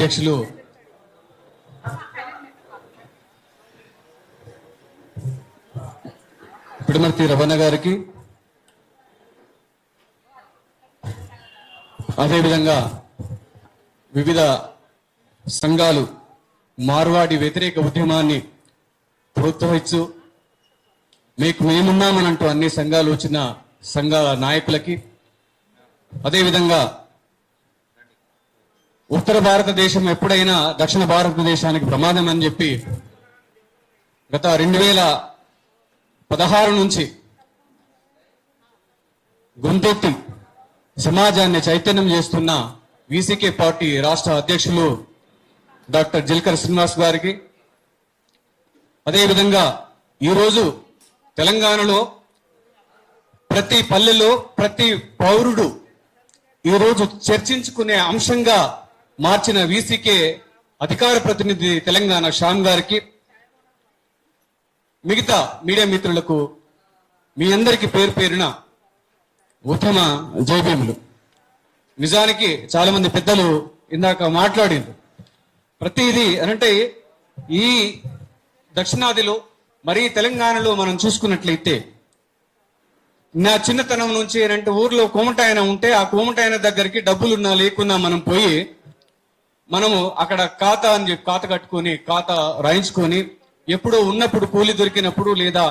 అధ్యక్షులు. పిడమర్తి రమణ గారికి. అదేవిధంగా వివిధ సంఘాలు మార్వాడి వ్యతిరేక ఉద్యమాన్ని ప్రోత్సహిస్తూ మీకు మేమున్నామనంటూ అన్ని సంఘాలు వచ్చిన సంఘాల నాయకులకి. అదేవిధంగా ఉత్తర భారతదేశం ఎప్పుడైనా దక్షిణ భారతదేశానికి ప్రమాదం అని చెప్పి గత రెండు వేల పదహారు నుంచి గొంతెత్తి సమాజాన్ని చైతన్యం చేస్తున్న వీసీకే పార్టీ రాష్ట్ర అధ్యక్షులు డాక్టర్ జిల్కర్ శ్రీనివాస్ గారికి. అదేవిధంగా ఈరోజు తెలంగాణలో ప్రతి పల్లెలో ప్రతి పౌరుడు ఈరోజు చర్చించుకునే అంశంగా మార్చిన వీసీకే అధికార ప్రతినిధి తెలంగాణ శ్యామ్ గారికి మిగతా మీడియా మిత్రులకు మీ అందరికి పేరు పేరున ఉత్తమ జైభీములు నిజానికి చాలా మంది పెద్దలు ఇందాక మాట్లాడింది ప్రతిదీ అనంటే ఈ దక్షిణాదిలో మరి తెలంగాణలో మనం చూసుకున్నట్లయితే నా చిన్నతనం నుంచి ఏంటంటే ఊర్లో కోమటాయన ఉంటే ఆ కోమటాయన దగ్గరికి డబ్బులున్నా లేకున్నా మనం పోయి మనము అక్కడ ఖాతా అని చెప్పి ఖాతా కట్టుకొని ఖాతా రాయించుకొని ఎప్పుడో ఉన్నప్పుడు కూలి దొరికినప్పుడు లేదా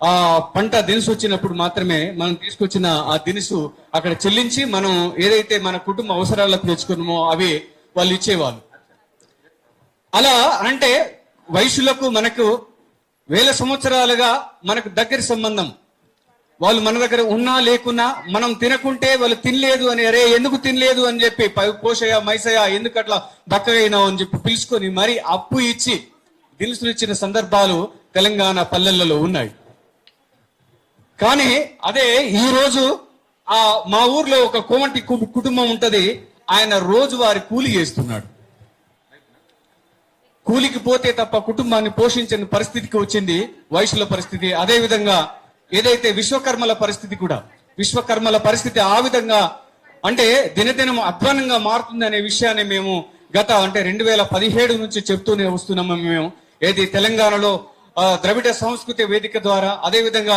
ఆ పంట దినుసు వచ్చినప్పుడు మాత్రమే మనం తీసుకొచ్చిన ఆ దినుసు అక్కడ చెల్లించి మనం ఏదైతే మన కుటుంబ అవసరాలకు తెచ్చుకున్నామో అవి వాళ్ళు ఇచ్చేవాళ్ళు. అలా అంటే వయసులకు మనకు వేల సంవత్సరాలుగా మనకు దగ్గర సంబంధం. వాళ్ళు మన దగ్గర ఉన్నా లేకున్నా మనం తినకుంటే వాళ్ళు తినలేదు అని అరే ఎందుకు తినలేదు? అని చెప్పి పోషయ మైసయ ఎందుకు అట్లా దక్కగైనావు అని చెప్పి పిలుచుకొని మరి అప్పు ఇచ్చి దినుసులు ఇచ్చిన సందర్భాలు తెలంగాణ పల్లెలలో ఉన్నాయి. కానీ అదే ఈ రోజు ఆ మా ఊర్లో ఒక కోమంటి కు- కుటుంబం ఉంటది. ఆయన రోజువారి కూలి చేస్తున్నాడు. కూలికి పోతే తప్ప కుటుంబాన్ని పోషించని పరిస్థితికి వచ్చింది వయసుల పరిస్థితి. అదే విధంగా ఏదైతే విశ్వకర్మల పరిస్థితి కూడా విశ్వకర్మల పరిస్థితి ఆ విధంగా అంటే దినదినం అధ్వానంగా మారుతుంది అనే విషయాన్ని మేము గత అంటే రెండు వేల పదిహేడు నుంచి చెప్తూనే వస్తున్నాము మేము. ఏది తెలంగాణలో ద్రవిడ సంస్కృతి వేదిక ద్వారా అదే విధంగా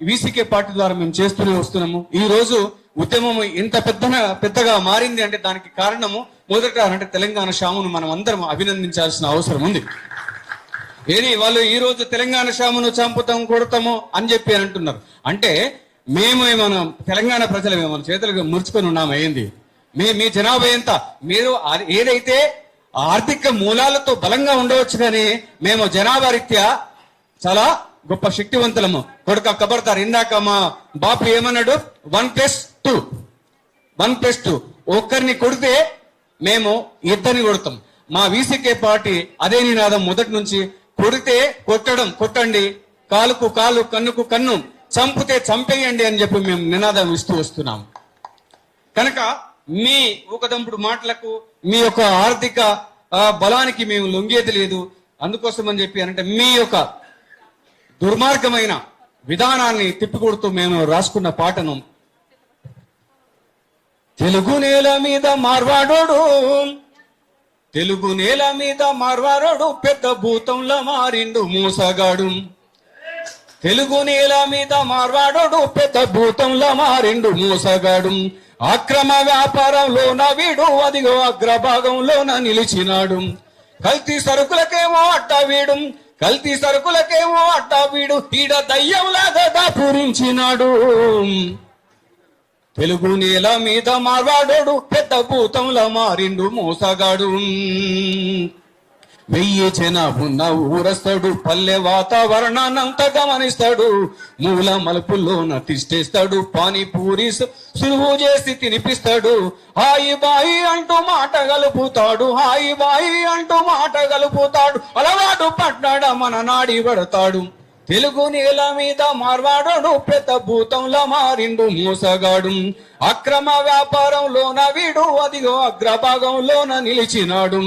వీసీకే పార్టీ ద్వారా మేము చేస్తూనే వస్తున్నాము. ఈ రోజు ఉద్యమం ఇంత పెద్ద పెద్దగా మారింది అంటే దానికి కారణము మొదట అంటే తెలంగాణ షామును మనం అందరం అభినందించాల్సిన అవసరం ఉంది. ఏది వాళ్ళు ఈ రోజు తెలంగాణ శామును చంపుతాం కొడతాము అని చెప్పి అంటున్నారు. అంటే మేము ఏమైనా తెలంగాణ ప్రజలు ఏమైనా చేతులకు ముడుచుకొని ఉన్నాము అయింది మీ మీ జనాభా ఎంత? మీరు ఏదైతే ఆర్థిక మూలాలతో బలంగా ఉండవచ్చు కానీ మేము జనాభా రీత్యా చాలా గొప్ప శక్తివంతులము. కొడుక కబడతారు ఇందాక మా బాపు ఏమన్నాడు? One plus two. One plus two. ఒక్కరిని కొడితే మేము ఇద్దరిని కొడతాం. మా వీసీకే పార్టీ అదే నినాదం మొదటి నుంచి కొడితే కొట్టడం కొట్టండి. కాలుకు కాలు కన్నుకు కన్ను చంపితే చంపేయండి అని చెప్పి మేము నినాదం ఇస్తూ వస్తున్నాం. కనుక మీ ఊకదంపుడు మాటలకు మీ యొక్క ఆర్థిక బలానికి మేము లొంగేది లేదు. అందుకోసం అని చెప్పి అంటే మీ యొక్క దుర్మార్గమైన విధానాన్ని తిప్పికొడుతూ మేము రాసుకున్న పాటను తెలుగు నేల మీద మార్వాడోడు. తెలుగు నేల మీద మార్వాడోడు పెద్ద భూతంలో మారిండు మూసగాడు. తెలుగు నేల మీద మార్వాడోడు పెద్ద భూతంలో మారిండు మూసగాడు. అక్రమ వ్యాపారంలోన వీడు అదిగో అగ్రభాగంలోన నిలిచినాడు. కల్తీ సరుకులకేమో అట్ట వీడు కల్తీ సరుకులకేమో అట్ట వీడు ఈడ దయ్యంలాగా దాపురించినాడు. తెలుగు నేల మీద మార్వాడోడు పెద్ద భూతంలా మారిండు మోసగాడు. వెయ్యి జనాభున్న ఊరస్తాడు పల్లె వాతావరణాన్నంతా గమనిస్తాడు. మూల మలుపుల్లో నటిష్టేస్తాడు పానీపూరి సులువు చేసి తినిపిస్తాడు. హాయి బాయి అంటూ మాట గలుపుతాడు హాయి బాయి అంటూ మాట గలుపుతాడు. అలవాటు పడ్డాడ మన నాడి పడతాడు. తెలుగు నేల మీద మార్వాడోడు పెద్ద భూతంలా మారిండు మూసగాడు. అక్రమ వ్యాపారంలోన వీడు అదిగో అగ్రభాగంలోన నిలిచినాడు.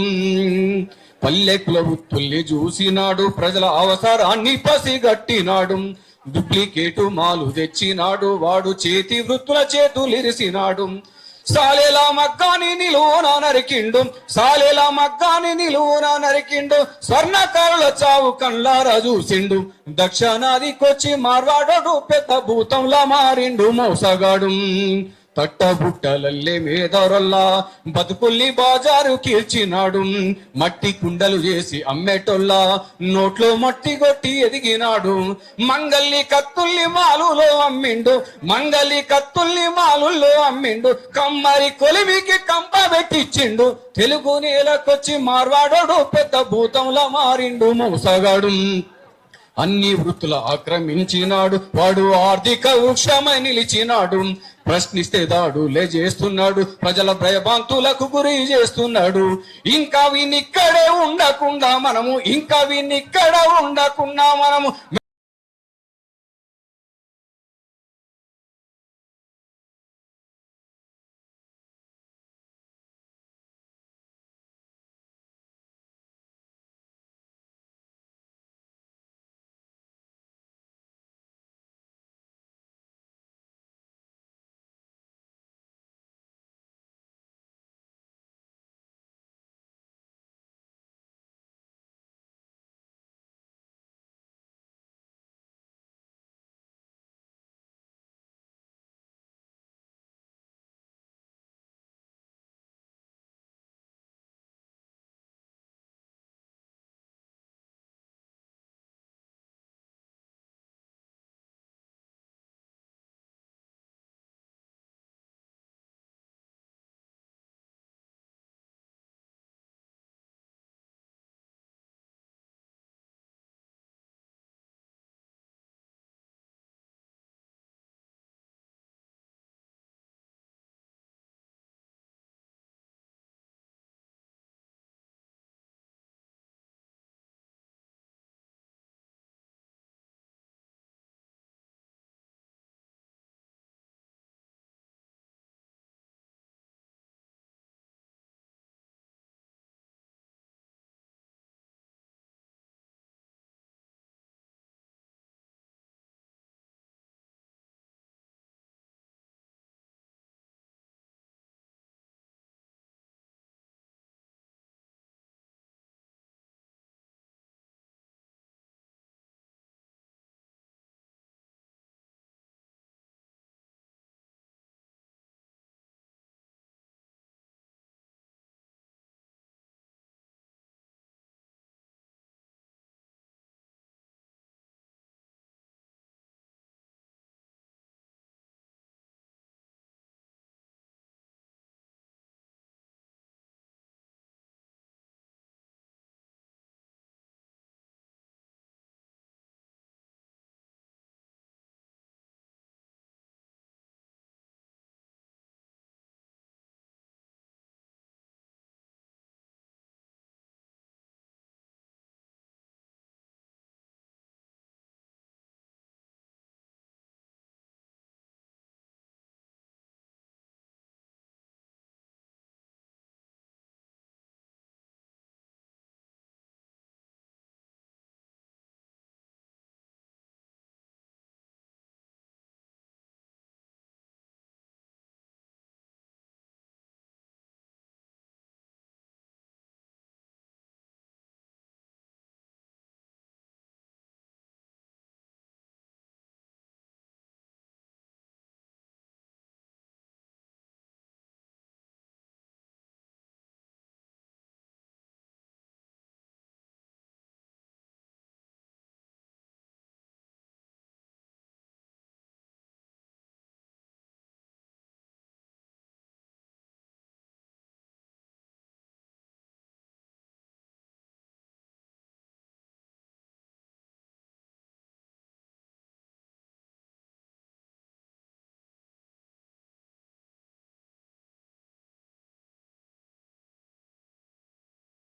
పల్లెకుల వృత్తుల్ని చూసినాడు ప్రజల అవసరాన్ని పసిగట్టినాడు. డూప్లికేటు మాలు తెచ్చినాడు వాడు చేతి వృత్తుల చేతులిరిసినాడు. సాలేలా మగ్గాని నిలువున నరికిండు. సాలేలా మగ్గాని నిలువున నరికిండు. స్వర్ణకారుల చావు కళ్ళారా చూసిండు. దక్షిణాదికొచ్చి మార్వాడోడు పెద్ద భూతంలా మారిండు మోసగాడు. తట్టబుట్టలల్లే మేదరల్లా. బతుకుల్ని బాజారు కీర్చినాడు మట్టి కుండలు చేసి అమ్మేటోల్లా. నోట్లో మట్టి కొట్టి ఎదిగినాడు. మంగల్ని కత్తుల్ని మాలులో అమ్మిండు. మంగలి కత్తుల్ని మాలుల్లో అమ్మిండు. కమ్మరి కొలిమికి కంప పెట్టిచ్చిండు. తెలుగు నేలకొచ్చి మార్వాడోడు పెద్ద భూతంలా మారిండు మోసగాడు. అన్ని వృత్తుల ఆక్రమించినాడు. వాడు ఆర్థిక వృక్షమై నిలిచినాడు. ప్రశ్నిస్తే దాడు చేస్తున్నాడు. ప్రజల భయభాంతులకు గురి చేస్తున్నాడు. ఇంకా వీనిక్కడే ఉండకుండా మనము ఇంకా వీనిక్కడ ఉండకుండా మనము